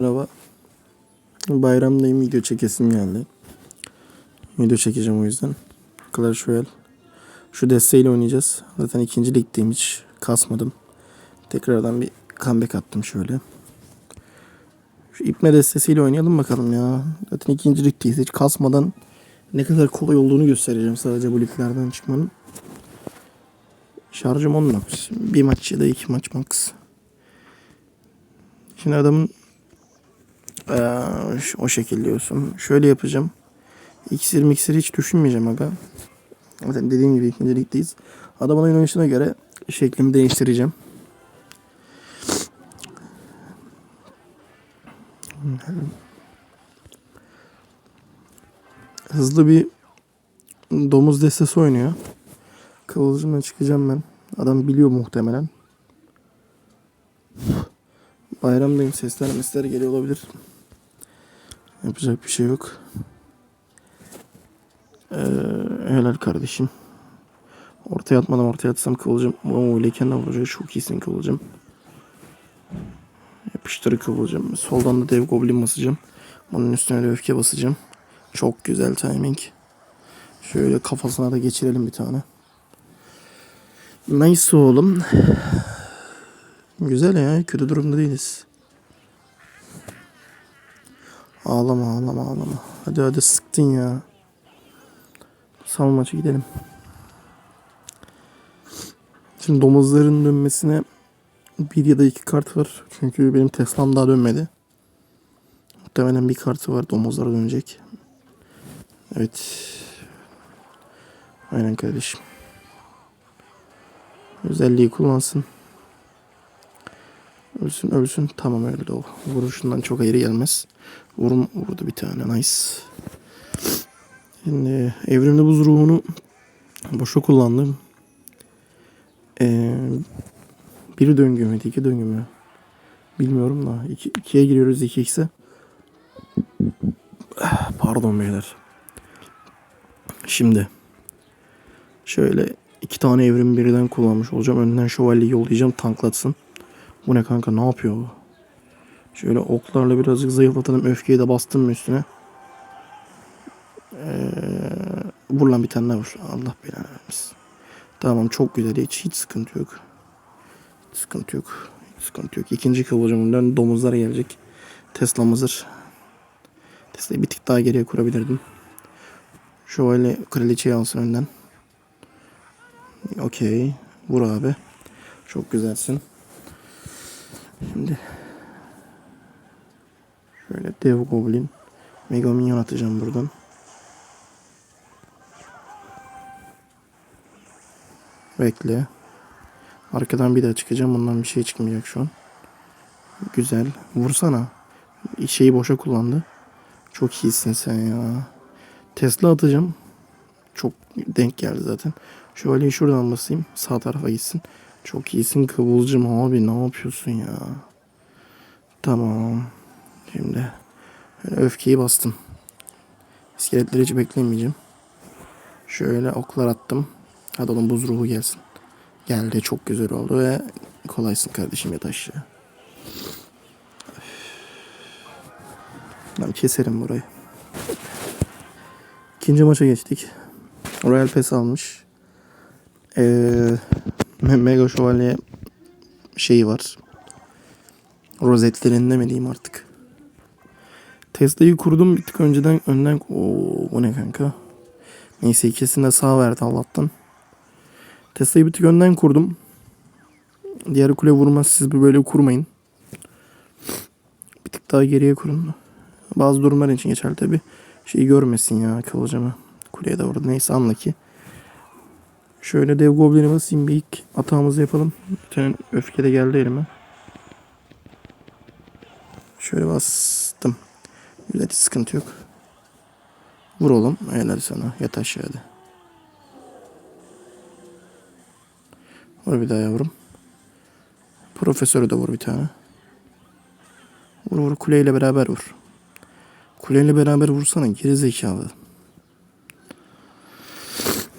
Merhaba. Bayramdayım video çekesim geldi. Video çekeceğim o yüzden. Clash Royale. Şu desteğiyle oynayacağız. Zaten ikinci ligdeyim hiç kasmadım. Tekrardan bir comeback attım şöyle. Şu ipme destesiyle oynayalım bakalım ya. Zaten ikinci ligdeyiz. Hiç kasmadan ne kadar kolay olduğunu göstereceğim sadece bu liglerden çıkmanın. Şarjım 10 max. Bir maç ya da iki maç max. Şimdi adamın ee, o şekilde diyorsun. Şöyle yapacağım. İksir miksir hiç düşünmeyeceğim aga. Zaten dediğim gibi ikinci ligdeyiz. Adamın oynayışına göre şeklimi değiştireceğim. Hızlı bir domuz destesi oynuyor. Kıvılcımla çıkacağım ben. Adam biliyor muhtemelen. Bayramdayım sesler mesler geliyor olabilir. Yapacak bir şey yok. Ee, helal kardeşim. Ortaya atmadan ortaya atsam kıvılcım. Oo leken de vuracak. Çok iyisin kıvılcım. Yapıştır kıvılcım. Soldan da dev goblin basacağım. Bunun üstüne de öfke basacağım. Çok güzel timing. Şöyle kafasına da geçirelim bir tane. Nice oğlum. Güzel ya. Kötü durumda değiliz. Ağlama ağlama ağlama. Hadi hadi sıktın ya. Sal maçı gidelim. Şimdi domuzların dönmesine bir ya da iki kart var. Çünkü benim Tesla'm daha dönmedi. Muhtemelen bir kartı var domuzlara dönecek. Evet. Aynen kardeşim. Özelliği kullansın. Ölsün ölsün. Tamam öyle de o. Vuruşundan çok ayrı gelmez. Vurum vurdu bir tane. Nice. Şimdi evrimli buz ruhunu boşa kullandım. Ee, bir döngü mü? iki döngü mü? Bilmiyorum da. İki, ikiye giriyoruz 2x'e. Ah, Pardon beyler. Şimdi şöyle iki tane evrim birden kullanmış olacağım. Önden şövalyeyi yollayacağım tanklatsın. Bu ne kanka ne yapıyor bu? Şöyle oklarla birazcık zayıflatalım. Öfkeyi de bastım mı üstüne? Ee, vur lan bir tane vur. Allah belanı vermesin. Tamam çok güzel. Hiç, hiç sıkıntı yok. Hiç sıkıntı yok. Hiç sıkıntı yok. İkinci kıvılcımından domuzlar gelecek. Tesla hazır. Tesla'yı bir tık daha geriye kurabilirdim. Şöyle kraliçeyi alsın önden. Okey. Vur abi. Çok güzelsin. Şimdi şöyle dev goblin mega minyon atacağım buradan. Bekle. Arkadan bir daha çıkacağım. Bundan bir şey çıkmayacak şu an. Güzel. Vursana. Şeyi boşa kullandı. Çok iyisin sen ya. Tesla atacağım. Çok denk geldi zaten. Şövalyeyi şuradan basayım. Sağ tarafa gitsin. Çok iyisin Kıvılcım abi ne yapıyorsun ya? Tamam. Şimdi öfkeyi bastım. İskeletleri hiç beklemeyeceğim. Şöyle oklar attım. Hadi oğlum buz ruhu gelsin. Geldi çok güzel oldu ve kolaysın kardeşim yat aşağı. Ben keserim burayı. İkinci maça geçtik. Royal Pass almış. Ee, Me- Mega Şövalye şeyi var. Rozetlerinde mi diyeyim artık. Tesla'yı kurdum bir tık önceden önden Oo, bu ne kanka? Neyse ikisini de sağ verdi Allah'tan. Tesla'yı bir tık önden kurdum. Diğer kule vurmaz siz böyle kurmayın. Bir tık daha geriye kurun. Bazı durumlar için geçerli tabi. Şeyi görmesin ya kıvılcımı. Kuleye de vurdu. Neyse anla ki. Şöyle dev goblini basayım bir ilk atağımızı yapalım. Bütün öfke de geldi elime. Şöyle bastım. Güzel sıkıntı yok. Vur oğlum. Helal sana. Yat aşağıda. Vur bir daha yavrum. Profesörü de vur bir tane. Vur vur kuleyle beraber vur. Kuleyle beraber vursana geri zekalı.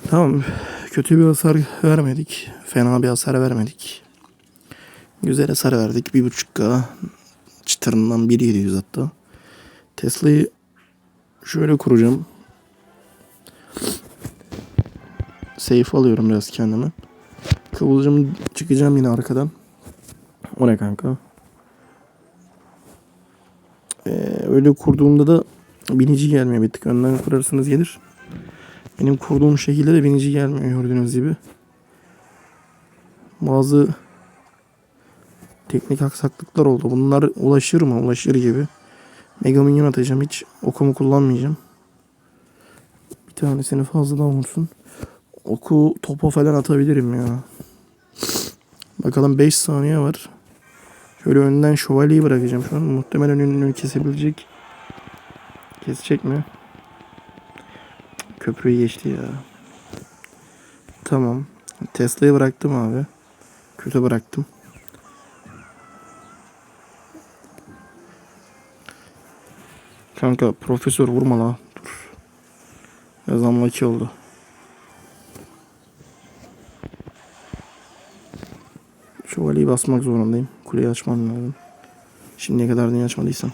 Tamam. Kötü bir hasar vermedik. Fena bir hasar vermedik. Güzel hasar verdik. Bir buçuk K. çıtırından 1700 hatta. Tesla'yı şöyle kuracağım. Safe alıyorum biraz kendime. Kıvılcım çıkacağım yine arkadan. O ne kanka? Ee, öyle kurduğumda da binici gelmiyor bir tık. Önden kurarsanız gelir. Benim kurduğum şekilde de binici gelmiyor gördüğünüz gibi. Bazı teknik aksaklıklar oldu. Bunlar ulaşır mı? Ulaşır gibi. Mega Minyon atacağım. Hiç okumu kullanmayacağım. Bir tanesini fazladan vursun. Oku topa falan atabilirim ya. Bakalım 5 saniye var. Şöyle önden şövalyeyi bırakacağım şu an. Muhtemelen önünü kesebilecek. Kesecek mi? Köprüyü geçti ya. Tamam. Tesla'yı bıraktım abi. Kötü bıraktım. Kanka profesör vurma la. Dur. Biraz anlaki oldu. Şövalyeyi basmak zorundayım. Kuleyi açmam lazım. Şimdiye kadar niye açmadıysam.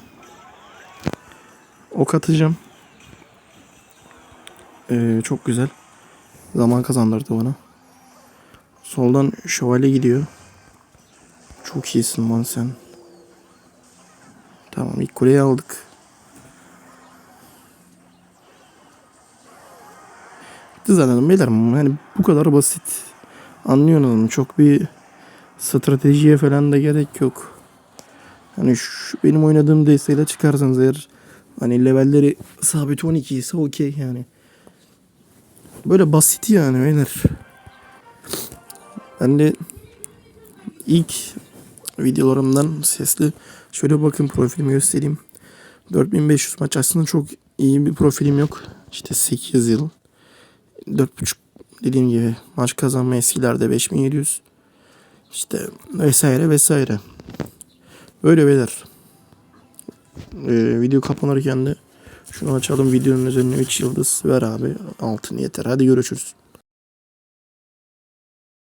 Ok atacağım. Ee, çok güzel. Zaman kazandırdı bana. Soldan şövalye gidiyor. Çok iyisin lan sen. Tamam ilk kuleyi aldık. Bitti zaten beyler yani bu kadar basit. Anlıyorsunuz mu? Çok bir stratejiye falan da gerek yok. Hani şu benim oynadığım desteğiyle çıkarsanız eğer hani levelleri sabit 12 ise okey yani. Böyle basit yani beyler. Ben de ilk videolarımdan sesli şöyle bakın profilimi göstereyim. 4500 maç aslında çok iyi bir profilim yok. İşte 8 yıl. 4.5 dediğim gibi maç kazanma eskilerde 5700. İşte vesaire vesaire. Böyle beyler. Ee, video kapanırken de şunu açalım videonun üzerine 3 yıldız ver abi. Altın yeter. Hadi görüşürüz.